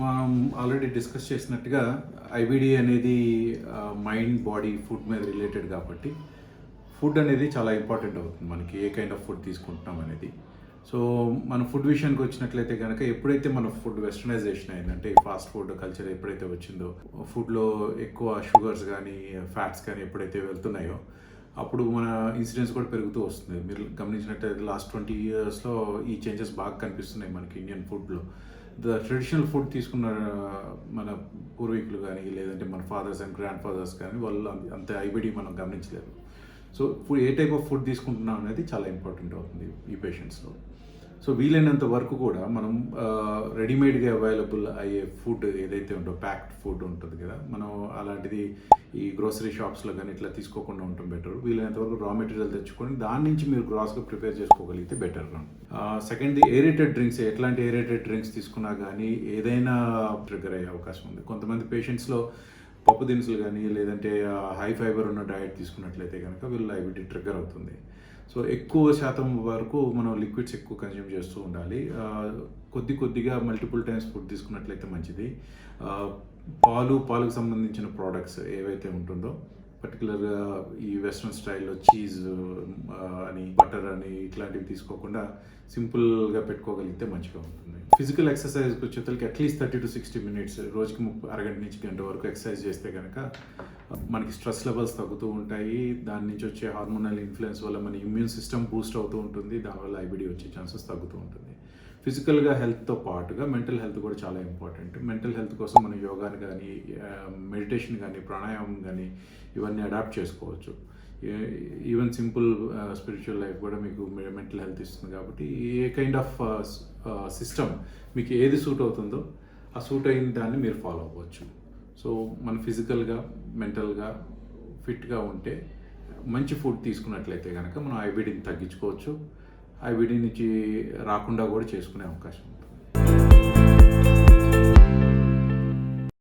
మనం already discuss చేసినట్టుగా IBD అనేది మైండ్ బాడీ ఫుడ్ మీద రిలేటెడ్ కాబట్టి ఫుడ్ అనేది చాలా ఇంపార్టెంట్ అవుతుంది మనకి ఏ కైండ్ ఆఫ్ ఫుడ్ తీసుకుంటున్నాం అనేది. సో మన ఫుడ్ విషయానికి వచ్చినట్లయితే కనుక ఎప్పుడైతే మన ఫుడ్ వెస్టర్నైజేషన్ అయిందంటే ఫాస్ట్ ఫుడ్ కల్చర్ ఎప్పుడైతే వచ్చిందో ఫుడ్లో ఎక్కువ షుగర్స్ కానీ ఫ్యాట్స్ కానీ ఎప్పుడైతే వెళ్తున్నాయో అప్పుడు మన ఇన్సిడెన్స్ కూడా పెరుగుతూ వస్తుంది. మీరు గమనించినట్టయితే లాస్ట్ ట్వంటీ ఇయర్స్లో ఈ చేంజెస్ బాగా కనిపిస్తున్నాయి మనకి ఇండియన్ ఫుడ్లో ట్రెడిషనల్ ఫుడ్ తీసుకున్న మన పూర్వీకులు కానీ లేదంటే మన ఫాదర్స్ అండ్ గ్రాండ్ ఫాదర్స్ కానీ వాళ్ళు అంత- అంత ఐబిడి మనం గమనించలేదు. So a type of food తీసుకుంటున్నాం అనేది చాలా ఇంపార్టెంట్ అవుతుంది ఈ పేషెంట్స్లో సో వీలైనంత వరకు కూడా మనం రెడీమేడ్గా అవైలబుల్ అయ్యే ఫుడ్ ఏదైతే ఉందో ప్యాక్డ్ ఫుడ్ ఉంటుంది కదా మనం అలాంటిది ఈ గ్రోసరీ షాప్స్లో కానీ ఇట్లా తీసుకోకుండా ఉండటం బెటర్. వీలైనంత వరకు రా మెటీరియల్ తెచ్చుకొని దాని నుంచి మీరు గ్రాస్గా ప్రిపేర్ చేసుకోగలిగితే బెటర్ సెకండ్ ఏరేటెడ్ డ్రింక్స్ ఎట్లాంటి ఏరేటెడ్ డ్రింక్స్ తీసుకున్నా కానీ ఏదైనా ట్రిగర్ అయ్యే అవకాశం ఉంది. కొంతమంది పేషెంట్స్లో పప్పు దినుసులు కానీ లేదంటే హై ఫైబర్ ఉన్న డయట్ తీసుకున్నట్లయితే కనుక వీళ్ళు ఐబిటీ ట్రిగ్గర్ అవుతుంది. సో ఎక్కువ శాతం వరకు మనం లిక్విడ్స్ ఎక్కువ కన్జ్యూమ్ చేస్తూ ఉండాలి. కొద్ది కొద్దిగా మల్టిపుల్ టైమ్స్ ఫుడ్ తీసుకున్నట్లయితే మంచిది. పాలు పాలకు సంబంధించిన ప్రోడక్ట్స్ ఏవైతే ఉంటుందో పర్టికులర్గా uh, ఈ వెస్ట్రన్ స్టైల్లో చీజ్ అని బటర్ అని ఇట్లాంటివి తీసుకోకుండా సింపుల్గా పెట్టుకోగలిగితే మంచిగా ఉంటుంది. ఫిజికల్ ఎక్సర్సైజ్కి వచ్చేసరికి at least thirty to sixty minutes రోజుకి ముప్పై అరగంట నుంచి గంట వరకు ఎక్సర్సైజ్ చేస్తే కనుక uh, మనకి స్ట్రెస్ లెవెల్స్ తగ్గుతూ ఉంటాయి. దాని నుంచి వచ్చే హార్మోనల్ ఇన్ఫ్లుయెన్స్ వల్ల మన ఇమ్యూన్ సిస్టమ్ బూస్ట్ అవుతూ ఉంటుంది. దానివల్ల ఐబిడి వచ్చే ఛాన్సెస్ తగ్గుతూ ఉంటుంది. ఫిజికల్గా హెల్త్తో పాటుగా మెంటల్ హెల్త్ కూడా చాలా ఇంపార్టెంట్. మెంటల్ హెల్త్ కోసం మనం యోగాని కానీ మెడిటేషన్ కానీ ప్రాణాయామం కానీ ఇవన్నీ అడాప్ట్ చేసుకోవచ్చు. ఈవెన్ సింపుల్ స్పిరిచువల్ లైఫ్ కూడా మీకు మెంటల్ హెల్త్ ఇస్తుంది కాబట్టి ఏ కైండ్ ఆఫ్ సిస్టమ్ మీకు ఏది సూట్ అవుతుందో ఆ సూట్ అయిన దాన్ని మీరు ఫాలో అవ్వచ్చు. సో మన ఫిజికల్గా మెంటల్గా ఫిట్గా ఉంటే మంచి ఫుడ్ తీసుకున్నట్లయితే కనుక మనం ఐబిడిని తగ్గించుకోవచ్చు. ఐబిడి నుంచి రాకుండా కూడా చేసుకునే అవకాశం ఉంది.